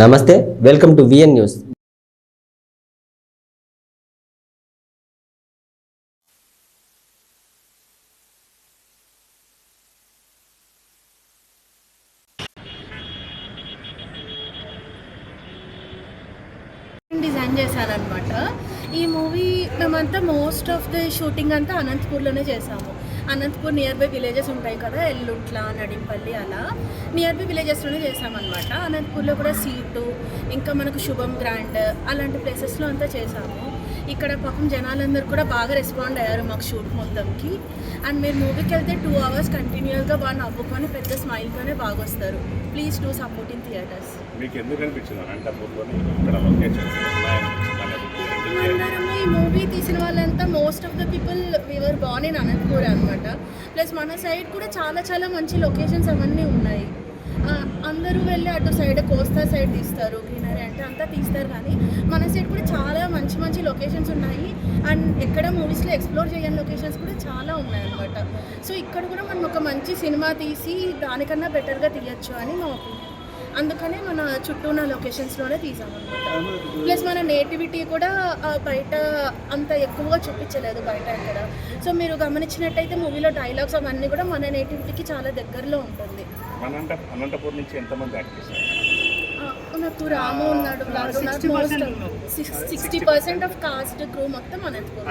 నమస్తే welcome to VN News. Design చేశారనమాట ఈ మూవీ మేమంతా మోస్ట్ ఆఫ్ ది షూటింగ్ అంతా అనంతపూర్లోనే చేసాము అనంతపూర్ నియర్ బై విలేజెస్ ఉంటాయి కదా ఎల్లుట్ల నడింపల్లి అలా. నియర్ బై విలేజెస్లోనే చేసామన్నమాట అనంతపూర్లో కూడా సీటు ఇంకా మనకు శుభం గ్రాండ్ అలాంటి ప్లేసెస్లో అంతా చేసాము ఇక్కడ పాపం జనాలందరూ కూడా బాగా రెస్పాండ్ అయ్యారు మాకు షూట్ మొత్తంకి. అండ్ మీరు మూవీకి వెళ్తే టూ అవర్స్ కంటిన్యూస్గా బాగా నవ్వుకొని పెద్ద స్మైల్తోనే బాగా వస్తారు. Please do support in theatres మీకు ఎందుకు అనిపించింది అనంతపూర్లోని ఇక్కడ లొకేషన్స్ అందరము ఈ మూవీ తీసిన వాళ్ళంతా most of the people were born in Anantapur అనమాట ప్లస్ మన సైడ్ కూడా చాలా చాలా మంచి లొకేషన్స్ అవన్నీ ఉన్నాయి. అందరూ వెళ్ళి అటు సైడ్ కోస్తా సైడ్ తీస్తారు గ్రీనరీ అంటే అంతా తీస్తారు కానీ మన సైడ్ కూడా చాలా మంచి మంచి లొకేషన్స్ ఉన్నాయి. అండ్ ఎక్కడ మూవీస్లో ఎక్స్ప్లోర్ చేయని లొకేషన్స్ కూడా చాలా ఉన్నాయి అనమాట సో ఇక్కడ కూడా మనం ఒక మంచి సినిమా తీసి దానికన్నా బెటర్గా తీయచ్చు అని మా ఒపీనియన్ అందుకనే మన చుట్టూ ఉన్న లొకేషన్స్లోనే తీసామన్నమాట. ప్లస్ మన నేటివిటీ కూడా బయట అంత ఎక్కువగా చూపించలేదు బయట ఎక్కడ. సో మీరు గమనించినట్టయితే మూవీలో డైలాగ్స్ అవన్నీ కూడా మన నేటివిటీకి చాలా దగ్గరలో ఉంటుంది. అనంత అనంతపూర్ నుంచి ఎంతమంది నాకు రాము ఉన్నాడు. Sixty percent of cast crew మొత్తం అనంతపూర్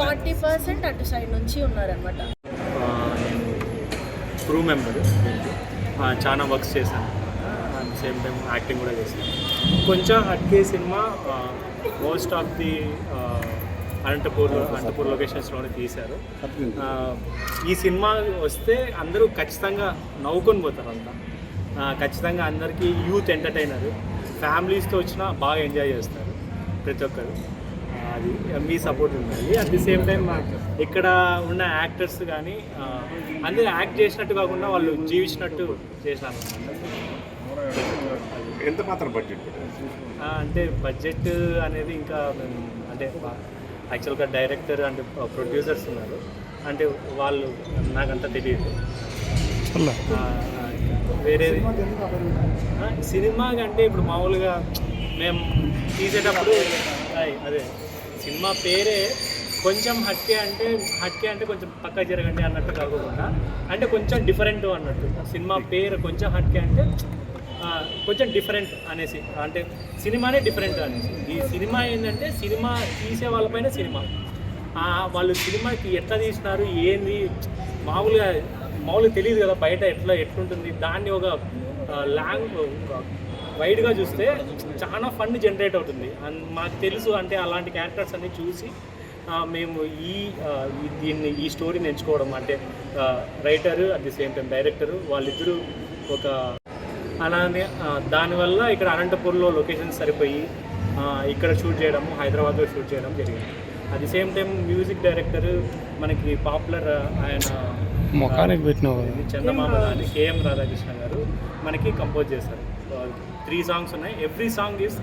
ఫార్టీ పర్సెంట్ అటు సైడ్ నుంచి ఉన్నారనమాట క్రూ మెంబర్. చాలా వర్క్స్ చేశాను. సేమ్ టైం యాక్టింగ్ కూడా చేశాను. కొంచెం hatke cinema most of the Anantapur Anantapur లొకేషన్స్లోనే తీశారు. ఈ సినిమా వస్తే అందరూ ఖచ్చితంగా నవ్వుకొని పోతారు అంతా. ఖచ్చితంగా అందరికీ యూత్ ఎంటర్టైనర్ ఫ్యామిలీస్తో వచ్చినా బాగా ఎంజాయ్ చేస్తారు ప్రతి ఒక్కరు. అది మీ సపోర్ట్ ఉండాలి. అట్ ది సేమ్ టైం ఇక్కడ ఉన్న యాక్టర్స్ కానీ అందరూ యాక్ట్ చేసినట్టు కాకుండా వాళ్ళు జీవించినట్టు చేసినారు ఎంత మాత్రం బడ్జెట్ అంటే బడ్జెట్ అనేది ఇంకా మేము అంటే యాక్చువల్గా డైరెక్టర్ అంటే ప్రొడ్యూసర్స్ ఉన్నారు. అంటే వాళ్ళు నాకంతా తెలియదు. ఆ, సినిమా అంటే ఇప్పుడు మామూలుగా మేము తీసేటప్పుడు అదే సినిమా పేరే కొంచెం హట్కే అంటే హట్కే అంటే కొంచెం పక్క జరగండి అన్నట్టు కాకుండా అంటే కొంచెం డిఫరెంట్ అన్నట్టు. సినిమా పేరు కొంచెం హట్కే అంటే కొంచెం డిఫరెంట్ అనేసి. అంటే సినిమానే డిఫరెంట్ అనేసి. ఈ సినిమా ఏంటంటే సినిమా తీసే వాళ్ళపైన సినిమా. వాళ్ళు సినిమాకి ఎట్లా తీసినారు ఏంది? మామూలుగా మామూలుగా తెలియదు కదా బయట ఎట్లా ఎట్లుంటుంది. దాన్ని ఒక లాంగ్ వైడ్గా చూస్తే చాలా ఫండ్ జనరేట్ అవుతుంది. అండ్ మాకు తెలుసు అంటే అలాంటి క్యారెక్టర్స్ అన్ని చూసి మేము ఈ దీన్ని ఈ స్టోరీని ఎంచుకోవడం. అంటే writer at the same time director వాళ్ళిద్దరూ ఒక అలానే దానివల్ల ఇక్కడ అనంతపూర్లో లొకేషన్స్ సరిపోయి ఇక్కడ షూట్ చేయడము హైదరాబాద్లో షూట్ చేయడం జరిగింది. At the same time music director మనకి పాపులర్ ఆయన మొఖానికి పెట్టినావు ఇది చందమామ అని కేఎం రాధాకృష్ణ గారు మనకి కంపోజ్ చేశారు. త్రీ సాంగ్స్ ఉన్నాయి. ఎవ్రీ సాంగ్ ఈస్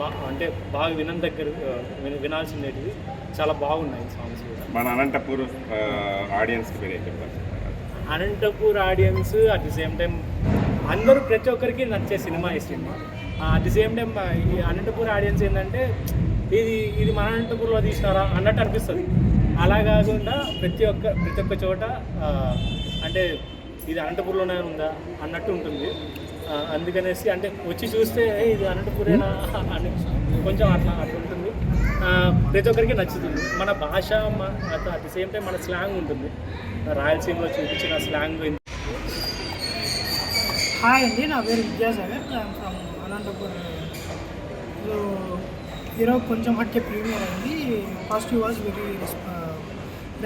బా అంటే బాగా వినం దగ్గర వినాల్సినవి చాలా బాగున్నాయి సాంగ్స్ కూడా. మన అనంతపూర్ ఆడియన్స్కి చెప్తారు? Anantapur audience at the same time అందరూ ప్రతి ఒక్కరికి నచ్చే సినిమా ఈ సినిమా. అట్ ది సేమ్ టైం ఈ అనంతపూర్ ఆడియన్స్ ఏంటంటే ఇది ఇది మన అనంతపూర్లో తీసినారా అన్నట్టు అనిపిస్తుంది. అలా కాకుండా ప్రతి ఒక్క ప్రతి ఒక్క చోట అంటే ఇది అనంతపూర్లోనే ఉందా అన్నట్టు ఉంటుంది. అందుకనేసి అంటే వచ్చి చూస్తే ఇది అనంతపూరేనా? అని కొంచెం అట్లా అట్లా ఉంటుంది. ప్రతి ఒక్కరికి నచ్చుతుంది. మన భాష అట్ ది సేమ్ టైం మన స్లాంగ్ ఉంటుంది. రాయలసీమలో చూపించిన స్లాంగ్ హాయ్ అండి నా పేరు Vidyasagar I'm from Anantapur. So ఈరోజు కొంచెం హట్కే ప్రీమియర్ అయింది. పాజిటివ్ వాజ్ వెరీ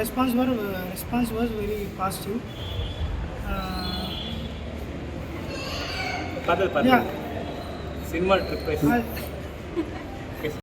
రెస్పాన్స్ వర్ రెస్పాన్స్ వాజ్ వెరీ పాజిటివ్. సినిమా ట్రిప్